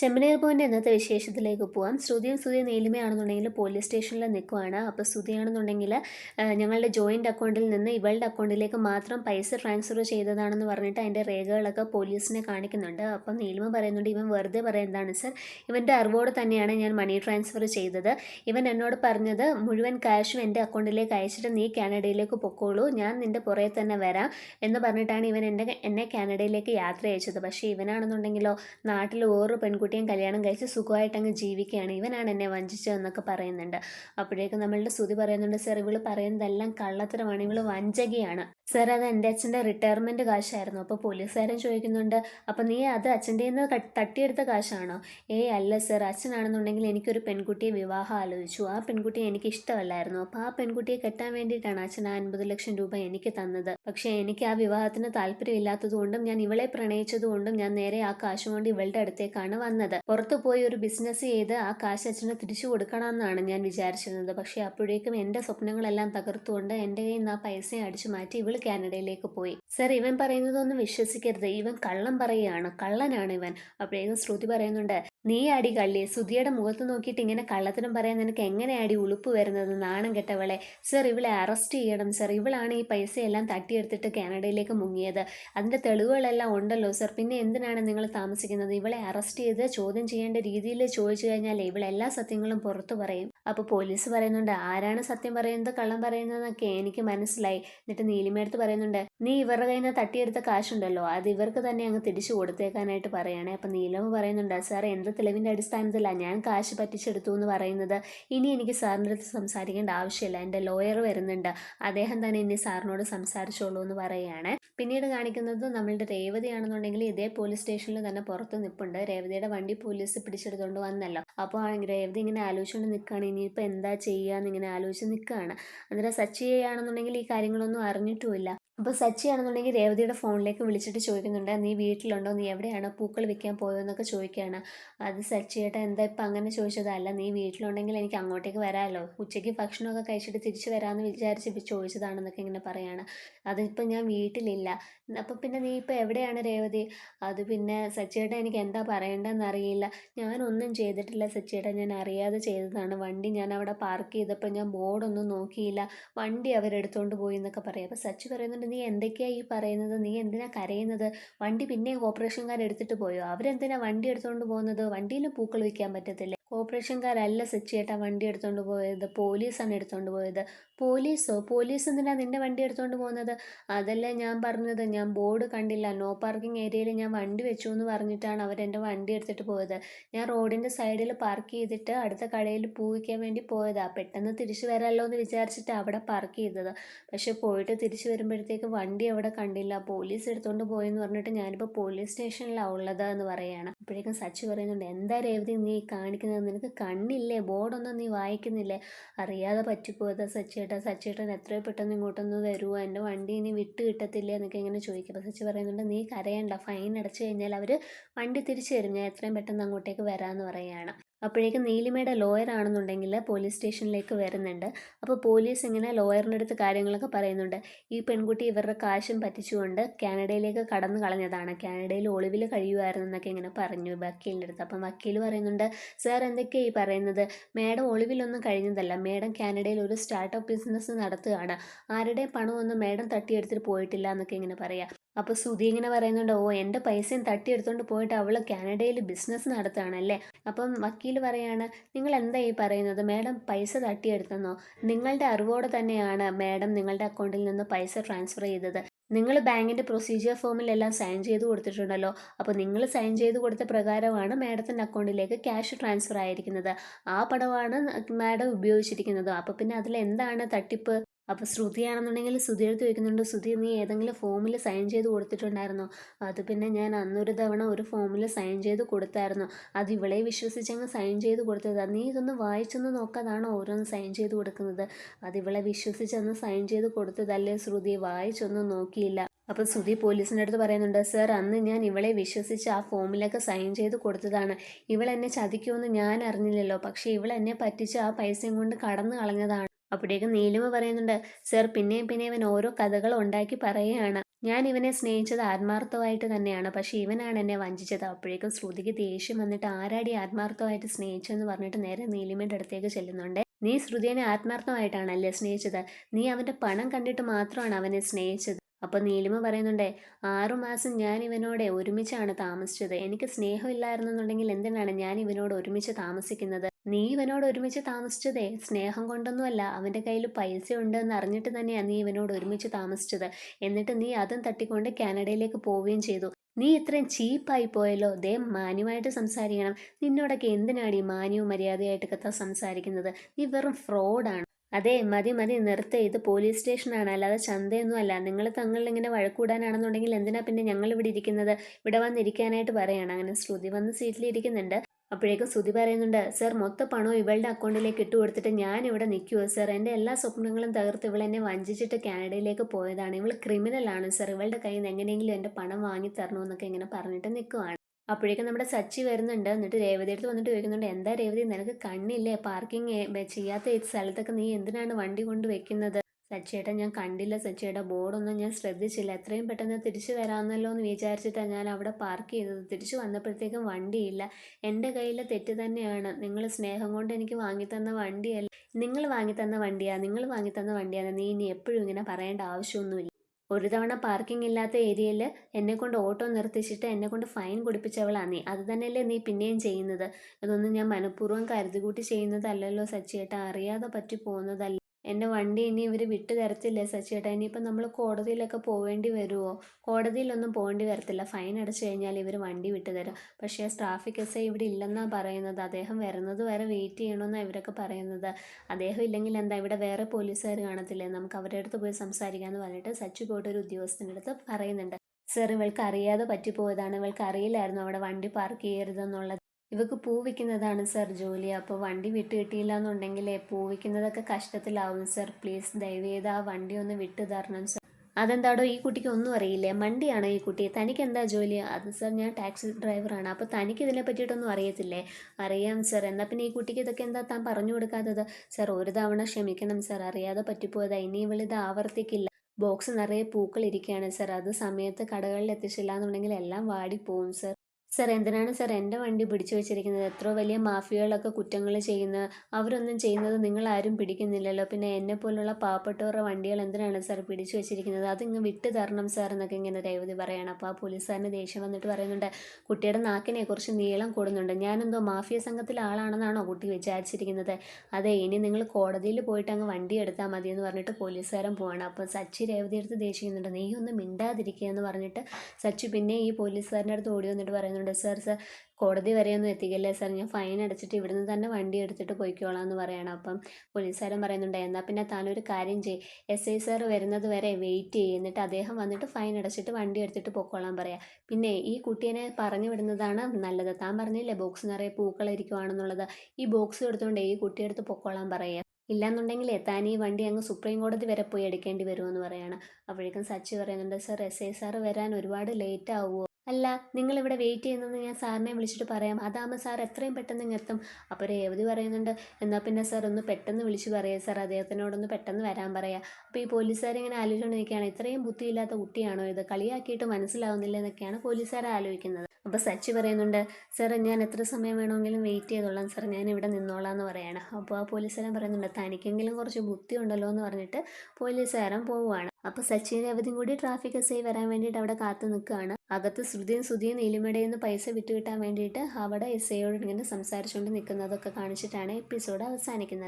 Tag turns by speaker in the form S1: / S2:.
S1: ചെമ്മനീർ point ഇന്നത്തെ വിശേഷത്തിലേക്ക് പോവാം. ശ്രുതിയും ശ്രുതി നീലിമയാണെന്നുണ്ടെങ്കിൽ പോലീസ് സ്റ്റേഷനിൽ നിൽക്കുവാണ്. അപ്പോൾ ശ്രുതിയാണെന്നുണ്ടെങ്കിൽ ഞങ്ങളുടെ ജോയിന്റ് അക്കൗണ്ടിൽ നിന്ന് ഇവളുടെ അക്കൗണ്ടിലേക്ക് മാത്രം പൈസ ട്രാൻസ്ഫർ ചെയ്തതാണെന്ന് പറഞ്ഞിട്ട് അതിന്റെ രേഖകളൊക്കെ പോലീസിനെ കാണിക്കുന്നുണ്ട്. അപ്പം നീലിമ പറയുന്നുണ്ട് ഇവൻ വെറുതെ പറയുന്നതാണ് സർ? ഇവന്റെ അറിവോട് തന്നെയാണ് ഞാൻ മണി ട്രാൻസ്ഫർ ചെയ്തത്. ഇവൻ എന്നോട് പറഞ്ഞത് മുഴുവൻ ക്യാഷും എന്റെ അക്കൗണ്ടിലേക്ക് അയച്ചിട്ട് നീ കാനഡയിലേക്ക് പൊക്കോളൂ. ഞാൻ നിന്റെ പുറകെ തന്നെ വരാം എന്ന് പറഞ്ഞിട്ടാണ് ഇവൻ എന്റെ എന്നെ കാനഡയിലേക്ക് യാത്ര അയച്ചത്. പക്ഷേ ഇവനാണെന്നുണ്ടെങ്കിലോ നാട്ടിൽ വേറൊരു പെൺകുട്ടിയും കല്യാണം കഴിച്ച് സുഖമായിട്ടങ്ങ് ജീവിക്കുകയാണ്. ഇവനാണ് എന്നെ വഞ്ചിച്ചതെന്നൊക്കെ പറയുന്നുണ്ട്. അപ്പോഴേക്കും നമ്മളുടെ സ്തുതി പറയുന്നുണ്ട് സർ ഇവൾ പറയുന്നതെല്ലാം കള്ളത്തരമാണ്. ഇവൾ വഞ്ചകയാണ്. സർ അത് എന്റെ അച്ഛന്റെ റിട്ടയർമെന്റ് കാശായിരുന്നു. അപ്പോൾ പോലീസുകാരൻ ചോദിക്കുന്നുണ്ട് അപ്പോൾ നീ അത് അച്ഛന്റെ നിന്ന് തട്ടിയെടുത്ത കാശാണോ? ഏ അല്ല സർ. അച്ഛനാണെന്നുണ്ടെങ്കിൽ എനിക്കൊരു പെൺകുട്ടിയെ വിവാഹം ആലോചിച്ചു. ആ പെൺകുട്ടിയെ എനിക്ക് ഇഷ്ടമല്ലായിരുന്നു. അപ്പോൾ ആ പെൺകുട്ടിയെ കെട്ടാൻ വേണ്ടിയിട്ടാണ് അച്ഛൻ ആ അൻപത് ലക്ഷം രൂപ എനിക്ക് തന്നത്. പക്ഷേ എനിക്ക് ആ വിവാഹത്തിന് താല്പര്യമില്ലാത്തതുകൊണ്ടും ഞാൻ ഇവളെ പ്രണയിച്ചതുകൊണ്ടും ഞാൻ നേരെ ആ കാശ് കൊണ്ട് ഇവളുടെ അടുത്തേക്കാണ് വന്നത്. പുറത്തു പോയി ഒരു ബിസിനസ് ചെയ്ത് ആ കാശ് അച്ഛന് തിരിച്ചു കൊടുക്കണമെന്നാണ് ഞാൻ വിചാരിച്ചിരുന്നത്. പക്ഷേ അപ്പോഴേക്കും എന്റെ സ്വപ്നങ്ങളെല്ലാം തകർത്തുകൊണ്ട് എന്റെ കയ്യിൽ നിന്ന് ആ പൈസ അടിച്ചു മാറ്റി ഇവൾ കാനഡയിലേക്ക് പോയി. സർ ഇവൻ പറയുന്നതൊന്നും വിശ്വസിക്കരുത്. ഇവൻ കള്ളം പറയുകയാണ്. കള്ളനാണ് ഇവൻ. അപ്പോഴേക്കും ശ്രുതി പറയുന്നുണ്ട് നീ അടി കള്ളി സുധിയുടെ മുഖത്ത് നോക്കിയിട്ട് ഇങ്ങനെ കള്ളത്തിനും പറയാൻ നിനക്ക് എങ്ങനെ അടി ഉളുപ്പ് വരുന്നത്? നാണം കെട്ടവളെ. സർ ഇവളെ അറസ്റ്റ് ചെയ്യണം. സർ ഇവളാണ് ഈ പൈസയെല്ലാം തട്ടിയെടുത്തിട്ട് കാനഡയിലേക്ക് മുങ്ങിയത്. അതിന്റെ തെളിവുകളെല്ലാം ഉണ്ടല്ലോ സർ. പിന്നെ എന്തിനാണ് നിങ്ങൾ താമസിക്കുന്നത്? ഇവളെ അറസ്റ്റ് ചെയ്ത് ചോദ്യം ചെയ്യേണ്ട രീതിയിൽ ചോദിച്ചു കഴിഞ്ഞാൽ ഇവൾ എല്ലാ സത്യങ്ങളും പുറത്തു പറയും. അപ്പോൾ പോലീസ് പറയുന്നുണ്ട് ആരാണ് സത്യം പറയുന്നത് കള്ളം പറയുന്നതെന്നൊക്കെ എനിക്ക് മനസ്സിലായി. എന്നിട്ട് നീലിമേടുത്ത് പറയുന്നുണ്ട് നീ ഇവരുടെ കയ്യിൽ നിന്ന് തട്ടിയെടുത്ത കാശുണ്ടല്ലോ അത് ഇവർക്ക് തന്നെ അങ്ങ് തിരിച്ചു കൊടുത്തേക്കാനായിട്ട് പറയണേ. അപ്പം നീലമ പറയുന്നുണ്ട് സാർ എന്ത് തെളിവിന്റെ അടിസ്ഥാനത്തിലാണ് ഞാൻ കാശ് പറ്റിച്ചെടുത്തു എന്ന് പറയുന്നത്? ഇനി എനിക്ക് സാറിന്റെ അടുത്ത് സംസാരിക്കേണ്ട ആവശ്യമില്ല എന്റെ ലോയർ വരുന്നുണ്ട് അദ്ദേഹം തന്നെ ഇനി സാറിനോട് സംസാരിച്ചോളൂ എന്ന് പറയുകയാണ് പിന്നീട് കാണിക്കുന്നത് നമ്മളുടെ രേവതിയാണെന്നുണ്ടെങ്കിൽ ഇതേ പോലീസ് സ്റ്റേഷനിൽ തന്നെ പുറത്ത് നിൽപ്പുണ്ട് രേവതിയുടെ വണ്ടി പോലീസ് പിടിച്ചെടുത്തോണ്ട് വന്നല്ലോ. അപ്പോൾ രേവതി ഇങ്ങനെ ആലോചിച്ചുകൊണ്ട് നിൽക്കുകയാണ് ഇനിയിപ്പോൾ എന്താ ചെയ്യുക ഇങ്ങനെ ആലോചിച്ച് നിൽക്കുകയാണ് അന്നേരം സച്ചിയാണെന്നുണ്ടെങ്കിൽ ഈ കാര്യങ്ങളൊന്നും അറിഞ്ഞിട്ടുമില്ല. അപ്പോൾ സച്ചിയാണെന്നുണ്ടെങ്കിൽ രേവതിയുടെ ഫോണിലേക്ക് വിളിച്ചിട്ട് ചോദിക്കുന്നുണ്ട് നീ വീട്ടിലുണ്ടോ? നീ എവിടെയാണ്? പൂക്കൾ വിൽക്കാൻ പോയതെന്നൊക്കെ ചോദിക്കുകയാണ് അത് സച്ചിയേട്ട എന്താ ഇപ്പം അങ്ങനെ ചോദിച്ചതല്ല. നീ വീട്ടിലുണ്ടെങ്കിൽ എനിക്ക് അങ്ങോട്ടേക്ക് വരാമല്ലോ ഉച്ചയ്ക്ക് ഭക്ഷണമൊക്കെ കഴിച്ചിട്ട് തിരിച്ചു വരാമെന്ന് വിചാരിച്ച് ഇപ്പം ചോദിച്ചതാണെന്നൊക്കെ ഇങ്ങനെ പറയാണ്. അതിപ്പോൾ ഞാൻ വീട്ടിലില്ല. അപ്പോൾ പിന്നെ നീ ഇപ്പോൾ എവിടെയാണ് രേവതി? അത് പിന്നെ സച്ചിയേട്ട എനിക്ക് എന്താ പറയേണ്ടതെന്ന് അറിയില്ല. ഞാനൊന്നും ചെയ്തിട്ടില്ല സച്ചേട്ടാ ഞാൻ അറിയാതെ ചെയ്തതാണ്. വണ്ടി ഞാൻ അവിടെ പാർക്ക് ചെയ്തപ്പോൾ ഞാൻ ബോർഡൊന്നും നോക്കിയില്ല. വണ്ടി അവരെടുത്തുകൊണ്ട് പോയി എന്നൊക്കെ പറയും. അപ്പോൾ സച്ചി പറയുന്നുണ്ട് നീ എന്തൊക്കെയാണ് ഈ പറയുന്നത്? നീ എന്തിനാ കരയുന്നത്? വണ്ടി പിന്നെയും ഓപ്പറേഷൻകാരെടുത്തിട്ട് പോയോ? അവരെന്തിനാ വണ്ടി എടുത്തുകൊണ്ട് പോകുന്നത്? വണ്ടിയിൽ പൂക്കൾ വയ്ക്കാൻ പറ്റത്തില്ല? കോർപ്പറേഷൻകാരല്ല സച്ചിയേട്ടാ വണ്ടി എടുത്തുകൊണ്ട് പോയത്. പോലീസാണ് എടുത്തുകൊണ്ട് പോയത്. പോലീസോ? പോലീസ് എന്തിനാ നിന്റെ വണ്ടി എടുത്തുകൊണ്ട് പോകുന്നത് അതല്ലേ ഞാൻ പറഞ്ഞത്. ഞാൻ ബോർഡ് കണ്ടില്ല. നോ പാർക്കിംഗ് ഏരിയയിൽ ഞാൻ വണ്ടി വെച്ചു എന്ന് പറഞ്ഞിട്ടാണ് അവരെന്റെ വണ്ടി എടുത്തിട്ട് പോയത്. ഞാൻ റോഡിന്റെ സൈഡിൽ പാർക്ക് ചെയ്തിട്ട് അടുത്ത കടയിൽ പൂവിക്കാൻ വേണ്ടി പോയതാ. പെട്ടെന്ന് തിരിച്ചു വരാമല്ലോ എന്ന് വിചാരിച്ചിട്ട് അവിടെ പാർക്ക് ചെയ്തത്. പക്ഷെ പോയിട്ട് തിരിച്ചു വരുമ്പോഴത്തേക്ക് വണ്ടി അവിടെ കണ്ടില്ല. പോലീസ് എടുത്തുകൊണ്ട് പോയെന്ന് പറഞ്ഞിട്ട് ഞാനിപ്പോൾ പോലീസ് സ്റ്റേഷനിലാണ് ഉള്ളത് എന്ന് പറയുകയാണ്. അപ്പോഴേക്കും സച്ചി പറയുന്നുണ്ട് എന്താ രേവതി നീ കാണിക്കുന്നത് നിനക്ക് കണ്ണില്ലേ? ബോർഡൊന്നും നീ വായിക്കുന്നില്ലേ? അറിയാതെ പറ്റിപ്പോയതാ സച്ചേട്ടാ. സച്ചേട്ടൻ എത്രയോ പെട്ടെന്ന് ഇങ്ങോട്ടൊന്ന് വരുമോ എന്റെ വണ്ടി ഇനി വിട്ട് കിട്ടത്തില്ല എന്നൊക്കെ ഇങ്ങനെ ചോദിക്കും. അപ്പോൾ സച്ചി പറയുന്നുണ്ട് നീ കരയണ്ട. ഫൈൻ അടച്ചു കഴിഞ്ഞാൽ അവർ വണ്ടി തിരിച്ചു തരും. ഞാൻ എത്രയും പെട്ടെന്ന് അങ്ങോട്ടേക്ക് വരാമെന്ന് പറയുകയാണ്. അപ്പോഴേക്കും നീലിമയുടെ ലോയർ ആണെന്നുണ്ടെങ്കിൽ പോലീസ് സ്റ്റേഷനിലേക്ക് വരുന്നുണ്ട്. അപ്പോൾ പോലീസ് ഇങ്ങനെ ലോയറിന്റെ അടുത്ത് കാര്യങ്ങളൊക്കെ പറയുന്നുണ്ട്. ഈ പെൺകുട്ടി ഇവരുടെ കാശും പറ്റിച്ചുകൊണ്ട് കാനഡയിലേക്ക് കടന്നു കളഞ്ഞതാണ്. കാനഡയിൽ ഒളിവിൽ കഴിയുമായിരുന്നു എന്നൊക്കെ ഇങ്ങനെ പറഞ്ഞു വക്കീലിന്റെ അടുത്ത്. അപ്പം വക്കീൽ പറയുന്നുണ്ട് സാർ എന്തൊക്കെയാണ് ഈ പറയുന്നത്? മേഡം ഒളിവിലൊന്നും കഴിഞ്ഞതല്ല. മേഡം കാനഡയിൽ ഒരു സ്റ്റാർട്ടപ്പ് ബിസിനസ് നടത്തുകയാണ്. ആരുടെയും പണമൊന്നും മേഡം തട്ടിയെടുത്തിട്ട് പോയിട്ടില്ല എന്നൊക്കെ ഇങ്ങനെ പറയാം. അപ്പോൾ സുധി ഇങ്ങനെ പറയുന്നുണ്ട് ഓ എന്റെ പൈസയും തട്ടിയെടുത്തുകൊണ്ട് പോയിട്ട് അവൾ കാനഡയിൽ ബിസിനസ് നടത്തുകയാണല്ലേ? അപ്പം വക്കീൽ പറയാണ് നിങ്ങൾ എന്താ ഈ പറയുന്നത്? മാഡം പൈസ തട്ടിയെടുത്തെന്നോ? നിങ്ങളുടെ അറിവോടെ തന്നെയാണ് മാഡം നിങ്ങളുടെ അക്കൗണ്ടിൽ നിന്ന് പൈസ ട്രാൻസ്ഫർ ചെയ്തത്. നിങ്ങൾ ബാങ്കിന്റെ പ്രൊസീജിയർ ഫോമിലെല്ലാം സൈൻ ചെയ്ത് കൊടുത്തിട്ടുണ്ടല്ലോ. അപ്പോൾ നിങ്ങൾ സൈൻ ചെയ്ത് കൊടുത്ത പ്രകാരമാണ് മാഡത്തിന്റെ അക്കൗണ്ടിലേക്ക് ക്യാഷ് ട്രാൻസ്ഫർ ആയിരിക്കുന്നത്. ആ പണമാണ് മാഡം ഉപയോഗിച്ചിരിക്കുന്നത്. അപ്പോൾ പിന്നെ അതിൽ എന്താണ് തട്ടിപ്പ്? അപ്പോൾ ശ്രുതിയാണെന്നുണ്ടെങ്കിൽ ശ്രുതി എടുത്ത് ചോദിക്കുന്നുണ്ട് ശ്രുതി നീ ഏതെങ്കിലും ഫോമിൽ സൈൻ ചെയ്ത് കൊടുത്തിട്ടുണ്ടായിരുന്നോ? അത് പിന്നെ ഞാൻ അന്നൊരു തവണ ഒരു ഫോമിൽ സൈൻ ചെയ്ത് കൊടുത്തായിരുന്നു. അത് ഇവളെ വിശ്വസിച്ചങ്ങ് സൈൻ ചെയ്ത് കൊടുത്തതാണ് നീ ഇതൊന്ന് വായിച്ചൊന്ന് നോക്കാതാണ് ഓരോന്ന് സൈൻ ചെയ്ത് കൊടുക്കുന്നത്. അത് ഇവളെ വിശ്വസിച്ചന്ന് സൈൻ ചെയ്ത് കൊടുത്തതല്ലേ ശ്രുതി? വായിച്ചൊന്നും നോക്കിയില്ല. അപ്പോൾ ശ്രുതി പോലീസിന്റെ അടുത്ത് പറയുന്നുണ്ട് സർ അന്ന് ഞാൻ ഇവളെ വിശ്വസിച്ച് ആ ഫോമിലൊക്കെ സൈൻ ചെയ്ത് കൊടുത്തതാണ്. ഇവൾ എന്നെ ചതിക്കുമെന്ന് ഞാൻ അറിഞ്ഞില്ലല്ലോ. പക്ഷേ ഇവൾ എന്നെ പറ്റിച്ച് ആ പൈസയും കൊണ്ട് കടന്നു കളഞ്ഞതാണ്. അപ്പോഴേക്കും നീലിമ പറയുന്നുണ്ട് സർ പിന്നെയും പിന്നെ ഇവൻ ഓരോ കഥകൾ ഉണ്ടാക്കി പറയുകയാണ്. ഞാൻ ഇവനെ സ്നേഹിച്ചത് ആത്മാർത്ഥമായിട്ട് തന്നെയാണ്. പക്ഷേ ഇവനാണ് എന്നെ വഞ്ചിച്ചത്. അപ്പോഴേക്കും ശ്രുതിക്ക് ദേഷ്യം വന്നിട്ട് ആരാടി ആത്മാർത്ഥമായിട്ട് സ്നേഹിച്ചെന്ന് പറഞ്ഞിട്ട് നേരെ നീലിമയുടെ അടുത്തേക്ക് ചെല്ലുന്നുണ്ട്? നീ ശ്രുതിനെ ആത്മാർത്ഥമായിട്ടാണല്ലേ സ്നേഹിച്ചത്? നീ അവന്റെ പണം കണ്ടിട്ട് മാത്രമാണ് അവനെ സ്നേഹിച്ചത്. അപ്പോൾ നീലിമ പറയുന്നുണ്ടേ ആറുമാസം ഞാൻ ഇവനോട് ഒരുമിച്ചാണ് താമസിച്ചത്. എനിക്ക് സ്നേഹമില്ലായിരുന്നെന്നുണ്ടെങ്കിൽ എന്തിനാണ് ഞാൻ ഇവനോട് ഒരുമിച്ച് താമസിക്കുന്നത്? നീ ഇവനോട് ഒരുമിച്ച് താമസിച്ചതേ? സ്നേഹം കൊണ്ടൊന്നുമല്ല. അവന്റെ കയ്യിൽ പൈസ ഉണ്ട് എന്ന് അറിഞ്ഞിട്ട് തന്നെയാണ് നീ ഇവനോട് ഒരുമിച്ച് താമസിച്ചത്. എന്നിട്ട് നീ അതും തട്ടിക്കൊണ്ട് കാനഡയിലേക്ക് പോവുകയും ചെയ്തു. നീ ഇത്രയും ചീപ്പായി പോയല്ലോ. ദേ മാന്യമായിട്ട് സംസാരിക്കണം. നിന്നോടൊക്കെ എന്തിനാണ് ഈ മാന്യവും മര്യാദയായിട്ടൊക്കെ സംസാരിക്കുന്നത്? നീ വെറും ഫ്രോഡാണ് അതെ മതി മതി നിർത്ത്. ഇത് പോലീസ് സ്റ്റേഷനാണ്. അല്ലാതെ ചന്തയൊന്നും അല്ല. നിങ്ങൾ തങ്ങളിൽ ഇങ്ങനെ വഴക്കൂടാനാണെന്നുണ്ടെങ്കിൽ എന്തിനാ പിന്നെ ഞങ്ങൾ ഇവിടെ ഇരിക്കുന്നത്? ഇവിടെ വന്നിരിക്കാനായിട്ട് പറയാണ്. അങ്ങനെ ശ്രുതി വന്ന് സീറ്റിലിരിക്കുന്നുണ്ട്. അപ്പോഴേക്കും ശ്രുതി പറയുന്നുണ്ട് സർ മൊത്ത പണവും ഇവളുടെ അക്കൗണ്ടിലേക്ക് ഇട്ട് കൊടുത്തിട്ട് ഞാൻ ഇവിടെ നിൽക്കുമോ സർ എന്റെ എല്ലാ സ്വപ്നങ്ങളും തകർത്ത് ഇവൾ എന്നെ വഞ്ചിച്ചിട്ട് കാനഡയിലേക്ക് പോയതാണ്. ഇവൾ ക്രിമിനലാണ്. സർ ഇവളുടെ കയ്യിൽ നിന്ന് എങ്ങനെയെങ്കിലും എന്റെ പണം വാങ്ങി തരണമെന്നൊക്കെ ഇങ്ങനെ പറഞ്ഞിട്ട് നിൽക്കുവാണ്. അപ്പോഴേക്കും നമ്മുടെ സച്ചി വരുന്നുണ്ട്. എന്നിട്ട് രേവതി അടുത്ത് വന്നിട്ട് ചോദിക്കുന്നുണ്ട് എന്താ രേവതി നിനക്ക് കണ്ണില്ലേ? പാർക്കിംഗ് ചെയ്യാത്ത സ്ഥലത്തൊക്കെ നീ എന്തിനാണ് വണ്ടി കൊണ്ട് വെക്കുന്നത്? സച്ചിയേട്ട ഞാൻ കണ്ടില്ല സച്ചിയേട്ട ബോർഡൊന്നും ഞാൻ ശ്രദ്ധിച്ചില്ല. എത്രയും പെട്ടെന്ന് തിരിച്ചു വരാമെന്നല്ലോ എന്ന് വിചാരിച്ചിട്ടാണ് ഞാൻ അവിടെ പാർക്ക് ചെയ്തത്. തിരിച്ചു വന്നപ്പോഴത്തേക്കും വണ്ടിയില്ല. എന്റെ കയ്യിലെ തെറ്റ് തന്നെയാണ്. നിങ്ങൾ സ്നേഹം കൊണ്ട് എനിക്ക് വാങ്ങിത്തന്ന വണ്ടിയല്ല. നിങ്ങൾ വാങ്ങിത്തന്ന വണ്ടിയാണ് നിങ്ങൾ വാങ്ങിത്തന്ന വണ്ടിയാണ് നീ ഇനി എപ്പോഴും ഇങ്ങനെ പറയേണ്ട ആവശ്യമൊന്നുമില്ല. ഒരു തവണ പാർക്കിംഗ് ഇല്ലാത്ത ഏരിയയിൽ എന്നെ കൊണ്ട് ഓട്ടോ നിർത്തിച്ചിട്ട് എന്നെ കൊണ്ട് ഫൈൻ കുടിപ്പിച്ചവളാണ് നീ. അത് തന്നെയല്ലേ നീ പിന്നെയും ചെയ്യുന്നത്. അതൊന്നും ഞാൻ മനഃപൂർവം കരുതികൂട്ടി ചെയ്യുന്നതല്ലല്ലോ സച്ചിയേട്ടാ. അറിയാതെ പറ്റി പോകുന്നതല്ല എന്റെ വണ്ടി ഇനി ഇവർ വിട്ടു തരത്തില്ലേ സച്ചിയേട്ടാ. ഇനിയിപ്പോൾ നമ്മൾ കോടതിയിലൊക്കെ പോവേണ്ടി വരുമോ കോടതിയിലൊന്നും പോകേണ്ടി വരത്തില്ല. ഫൈൻ അടച്ചു കഴിഞ്ഞാൽ ഇവർ വണ്ടി വിട്ടു തരും. പക്ഷേ ട്രാഫിക് എസ് ഐ ഇവിടെ ഇല്ലെന്നാണ് പറയുന്നത്. അദ്ദേഹം വരുന്നത് വരെ വെയിറ്റ് ചെയ്യണമെന്നാണ് ഇവരൊക്കെ പറയുന്നത്. അദ്ദേഹം ഇല്ലെങ്കിൽ എന്താ ഇവിടെ വേറെ പോലീസുകാർ കാണത്തില്ലേ? നമുക്ക് അവരുടെ അടുത്ത് പോയി സംസാരിക്കാമെന്ന് പറഞ്ഞിട്ട് സച്ചു പോയിട്ട് ഒരു ഉദ്യോഗസ്ഥന്റെ അടുത്ത് പറയുന്നുണ്ട്. സർ ഇവൾക്ക് അറിയാതെ പറ്റിപ്പോയതാണ്. ഇവൾക്ക് അറിയില്ലായിരുന്നു. അവിടെ വണ്ടി പാർക്ക് ചെയ്യരുതെന്നുള്ളത് ഇവക്ക് പൂ വിൽക്കുന്നതാണ് സർ ജോലി. അപ്പോൾ വണ്ടി വിട്ട് കിട്ടിയില്ല എന്നുണ്ടെങ്കിൽ പൂ വിൽക്കുന്നതൊക്കെ കഷ്ടത്തിലാവും സർ. പ്ലീസ് ദയവ് ചെയ്ത് ആ വണ്ടി ഒന്ന് വിട്ടു തരണം സർ. അതെന്താടോ ഈ കുട്ടിക്ക് ഒന്നും അറിയില്ലേ? മണ്ടിയാണോ ഈ കുട്ടി? തനിക്ക് എന്താ ജോലി? അത് സർ ഞാൻ ടാക്സി ഡ്രൈവറാണ്. അപ്പോൾ തനിക്ക് ഇതിനെ പറ്റിയിട്ടൊന്നും അറിയത്തില്ലേ? അറിയാം സർ. എന്നാൽ പിന്നെ ഈ കുട്ടിക്ക് ഇതൊക്കെ എന്താ താൻ പറഞ്ഞു കൊടുക്കാത്തത്? സർ ഒരു തവണ ക്ഷമിക്കണം സർ. അറിയാതെ പറ്റിപ്പോയതാ. ഇനി ഇവളിത് ആവർത്തിക്കില്ല. ബോക്സ് നിറയെ പൂക്കൾ ഇരിക്കുകയാണ് സർ. അത് സമയത്ത് കടകളിൽ എത്തിച്ചില്ല എന്നുണ്ടെങ്കിൽ എല്ലാം വാടിപ്പോവും സർ. സർ എന്തിനാണ് സർ എന്റെ വണ്ടി പിടിച്ചു വെച്ചിരിക്കുന്നത്? എത്ര വലിയ മാഫിയകളൊക്കെ കുറ്റങ്ങൾ ചെയ്യുന്നത് അവരൊന്നും ചെയ്യുന്നത് നിങ്ങളാരും പിടിക്കുന്നില്ലല്ലോ. പിന്നെ എന്നെ പോലുള്ള പാവപ്പെട്ടവരുടെ വണ്ടികൾ എന്തിനാണ് സാർ പിടിച്ചു വെച്ചിരിക്കുന്നത്? അതിങ്ങ് വിട്ട് തരണം സാർ എന്നൊക്കെ ഇങ്ങനെ രേവതി പറയണം. അപ്പോൾ ആ പോലീസുകാരന് ദേഷ്യം വന്നിട്ട് പറയുന്നുണ്ട് കുട്ടിയുടെ നാക്കിനെ കുറച്ച് നീളം കൂടുന്നുണ്ട്. ഞാനെന്തോ മാഫിയ സംഘത്തിലെ ആളാണെന്നാണോ കുട്ടി വിചാരിച്ചിരിക്കുന്നത്? അതെ ഇനി നിങ്ങൾ കോടതിയിൽ പോയിട്ട് അങ്ങ് വണ്ടി എടുത്താൽ മതി എന്ന് പറഞ്ഞിട്ട് പോലീസുകാരൻ പോവാണ്. അപ്പോൾ സച്ചി രേവതി എടുത്ത് ദേഷിക്കുന്നുണ്ട് നീ ഒന്ന് മിണ്ടാതിരിക്കുക എന്ന് പറഞ്ഞിട്ട് സച്ചി പിന്നെ ഈ പോലീസുകാരന്റെ അടുത്ത് ഓടി വന്നിട്ട് പറയുന്നുണ്ട് പറയുന്നുണ്ട് സർ സാർ കോടതി വരെയൊന്നും എത്തിക്കല്ലേ. സാർ ഞാൻ ഫൈൻ അടച്ചിട്ട് ഇവിടുന്ന് തന്നെ വണ്ടി എടുത്തിട്ട് പോയിക്കോളാം എന്ന് പറയണം. അപ്പം പോലീസുകാരൻ പറയുന്നുണ്ട് എന്നാൽ പിന്നെ താനൊരു കാര്യം ചെയ് എസ് ഐ സാർ വരുന്നത് വരെ വെയിറ്റ് ചെയ്യും. എന്നിട്ട് അദ്ദേഹം വന്നിട്ട് ഫൈൻ അടച്ചിട്ട് വണ്ടി എടുത്തിട്ട് പോയിക്കോളാം പറയാം. പിന്നെ ഈ കുട്ടീനെ പറഞ്ഞു വിടുന്നതാണ് നല്ലത്. താൻ പറഞ്ഞില്ലേ ബോക്സ് നിറയെ പൂക്കളിരിക്കുവാണെന്നുള്ളത്. ഈ ബോക്സ് എടുത്തുകൊണ്ട് ഈ കുട്ടിയെടുത്ത് പൊക്കോളാൻ പറയുക ഇല്ലാന്നുണ്ടെങ്കിൽ താൻ ഈ വണ്ടി അങ്ങ് സുപ്രീം കോടതി വരെ പോയി എടുക്കേണ്ടി വരുമെന്ന് പറയാണ്. അപ്പോഴേക്കും സച്ചി പറയുന്നുണ്ട് സർ എസ് ഐ സാർ വരാൻ ഒരുപാട് ലേറ്റ് ആവുമോ അല്ല നിങ്ങളിവിടെ വെയിറ്റ് ചെയ്യുന്നതെന്ന് ഞാൻ സാറിനെ വിളിച്ചിട്ട് പറയാം. അതാകുമ്പോൾ സാർ എത്രയും പെട്ടെന്ന് ഇങ്ങ് എത്തും. അപ്പോൾ രേവതി പറയുന്നുണ്ട് എന്നാൽ പിന്നെ സാർ ഒന്ന് പെട്ടെന്ന് വിളിച്ച് പറയുക സാർ അദ്ദേഹത്തിനോടൊന്ന് പെട്ടെന്ന് വരാൻ പറയാം. അപ്പോൾ ഈ പോലീസുകാരിങ്ങനെ ആലോചിച്ചുകൊണ്ട് നിൽക്കുകയാണ് ഇത്രയും ബുദ്ധിയില്ലാത്ത കുട്ടിയാണോ ഇത്? കളിയാക്കിയിട്ട് മനസ്സിലാവുന്നില്ല എന്നൊക്കെയാണ് പോലീസുകാർ ആലോചിക്കുന്നത്. അപ്പോൾ സച്ചി പറയുന്നുണ്ട് സാർ ഞാൻ എത്ര സമയം വേണമെങ്കിലും വെയിറ്റ് ചെയ്തോളാം. സാർ ഞാൻ ഇവിടെ നിന്നോളാം എന്ന് പറയാണ്. അപ്പോൾ ആ പോലീസുകാരൻ പറയുന്നുണ്ട് തനിക്കെങ്കിലും കുറച്ച് ബുദ്ധി ഉണ്ടല്ലോ എന്ന് പറഞ്ഞിട്ട് പോലീസുകാരൻ പോവുകയാണ്. അപ്പോൾ സച്ചിൻ അവധിയും കൂടി ട്രാഫിക് എസ് ഐ വരാൻ വേണ്ടിയിട്ട് അവിടെ കാത്തു നിൽക്കുകയാണ്. അകത്ത് ശ്രുതിയും ശ്രുതിയും നീലിമടയിൽ നിന്ന് പൈസ വിട്ടുകിട്ടാൻ വേണ്ടിയിട്ട് അവിടെ എസ് ഐയോട് ഇങ്ങനെ സംസാരിച്ചുകൊണ്ട് നിൽക്കുന്നതൊക്കെ കാണിച്ചിട്ടാണ് എപ്പിസോഡ് അവസാനിക്കുന്നത്.